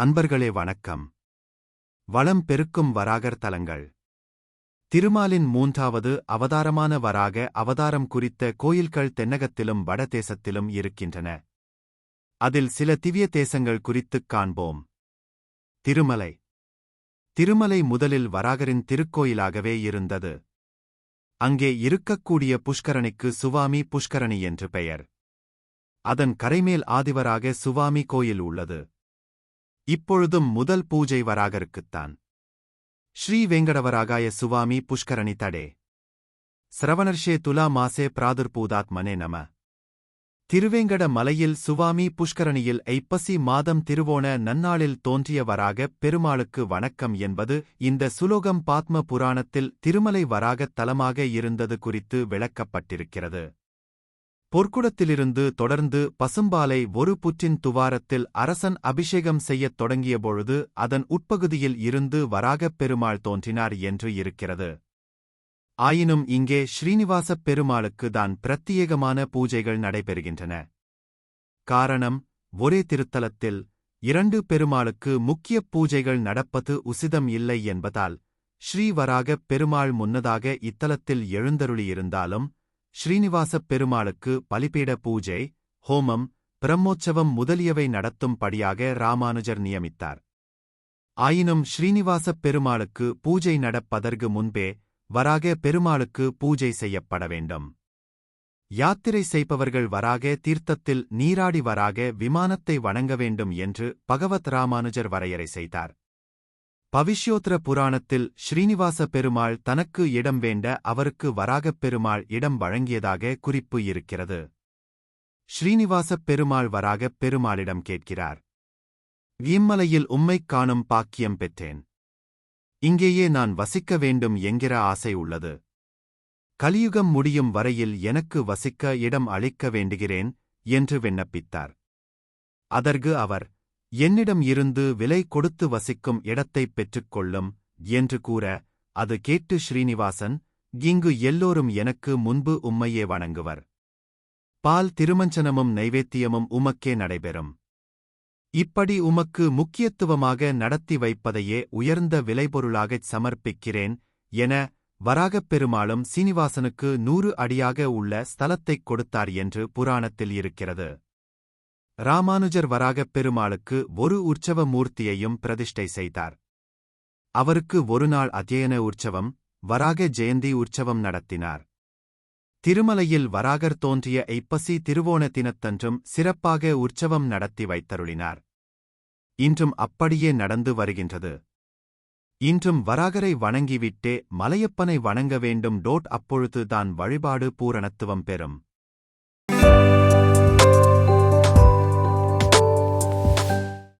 அன்பர்களே வணக்கம். வளம் பெருக்கும் வராகர் தலங்கள். திருமாலின் மூன்றாவது அவதாரமான வராக அவதாரம் குறித்த கோயில்கள் தென்னகத்திலும் வடதேசத்திலும் இருக்கின்றன. அதில் சில திவ்ய தேசங்கள் குறித்துக் காண்போம். திருமலை. திருமலை முதலில் வராகரின் திருக்கோயிலாகவே இருந்தது. அங்கே இருக்கக்கூடிய புஷ்கரணிக்கு சுவாமி புஷ்கரணி என்று பெயர். அதன் கரைமேல் ஆதிவராக சுவாமி கோயில் உள்ளது. இப்பொழுதும் முதல் பூஜை வராகருக்குத்தான். ஸ்ரீ வெங்கடவராகாய சுவாமி புஷ்கரணி தடே. சிரவணர்ஷே துலா மாசே பிராதுர்பூதாத்மனே நம. திருவேங்கட மலையில் சுவாமி புஷ்கரணியில் ஐப்பசி மாதம் திருவோண நன்னாளில் தோன்றியவராக பெருமாளுக்கு வணக்கம் என்பது இந்த சுலோகம் பாத்ம புராணத்தில் திருமலை வராகத் தலமாக இருந்தது குறித்து விளக்கப்பட்டிருக்கிறது. பொற்குடத்திலிருந்து தொடர்ந்து பசும்பாலை ஒரு புற்றின் துவாரத்தில் அரசன் அபிஷேகம் செய்யத் தொடங்கியபொழுது அதன் உட்பகுதியில் இருந்து வராகப் பெருமாள் தோன்றினார் என்று இருக்கிறது. ஆயினும் இங்கே ஸ்ரீனிவாசப் பெருமாளுக்கு தான் பிரத்யேகமான பூஜைகள் நடைபெறுகின்றன. காரணம் ஒரே திருத்தலத்தில் இரண்டு பெருமாளுக்கு முக்கிய பூஜைகள் நடப்பது உசிதம் இல்லை என்பதால் ஸ்ரீவராகப் பெருமாள் முன்னதாக இத்தலத்தில் எழுந்தருளியிருந்தாலும் ஸ்ரீனிவாசப் பெருமாளுக்கு பலிபீட பூஜை ஹோமம் பிரம்மோற்சவம் முதலியவை நடத்தும்படியாக ராமானுஜர் நியமித்தார். ஆயினும் ஸ்ரீனிவாசப் பெருமாளுக்கு பூஜை நடப்பதற்கு முன்பே வராக பெருமாளுக்கு பூஜை செய்யப்பட வேண்டும். யாத்திரை செய்பவர்கள் வராக தீர்த்தத்தில் நீராடி வராக விமானத்தை வணங்க வேண்டும் என்று பகவத் ராமானுஜர் வரையறை செய்தார். பவிஷ்யோத்திர புராணத்தில் ஸ்ரீனிவாச பெருமாள் தனக்கு இடம் வேண்ட அவருக்கு வராகப் பெருமாள் இடம் வழங்கியதாக குறிப்பு இருக்கிறது. ஸ்ரீனிவாசப் பெருமாள் வராகப் பெருமாளிடம் கேட்கிறார். இம்மலையில் உம்மைக் காணும் பாக்கியம் பெற்றேன். இங்கேயே நான் வசிக்க வேண்டும் என்கிற ஆசை உள்ளது. கலியுகம் முடியும் வரையில் எனக்கு வசிக்க இடம் அளிக்க வேண்டுகிறேன் என்று விண்ணப்பித்தார். அதற்கு அவர் என்னிடம் இருந்து விலை கொடுத்து வசிக்கும் இடத்தைப் பெற்றுக்கொள்ளும் என்று கூற அது கேட்டு ஸ்ரீனிவாசன் இங்கு எல்லோரும் எனக்கு முன்பு உம்மையே வணங்குவர். பால் திருமஞ்சனமும் நைவேத்தியமும் உமக்கே நடைபெறும். இப்படி உமக்கு முக்கியத்துவமாக நடத்தி வைப்பதையே உயர்ந்த விளைபொருளாகச் சமர்ப்பிக்கிறேன் என வராகப் பெருமாளும் சீனிவாசனுக்கு நூறு அடியாக உள்ள ஸ்தலத்தைக் கொடுத்தார் என்று புராணத்தில் இருக்கிறது. ராமானுஜர் வராகப் பெருமாளுக்கு ஒரு உற்சவ மூர்த்தியையும் பிரதிஷ்டை செய்தார். அவருக்கு ஒருநாள் அத்தியன உற்சவம் வராக ஜெயந்தி உற்சவம் நடத்தினார். திருமலையில் வராகர் தோன்றிய ஐப்பசி திருவோண தினத்தன்றும் சிறப்பாக உற்சவம் நடத்தி வைத்தருளினார். இன்றும் அப்படியே நடந்து வருகின்றது. இன்றும் வராகரை வணங்கிவிட்டே மலையப்பனை வணங்க வேண்டும் டோட் அப்பொழுது தான் வழிபாடு பூரணத்துவம் பெறும்.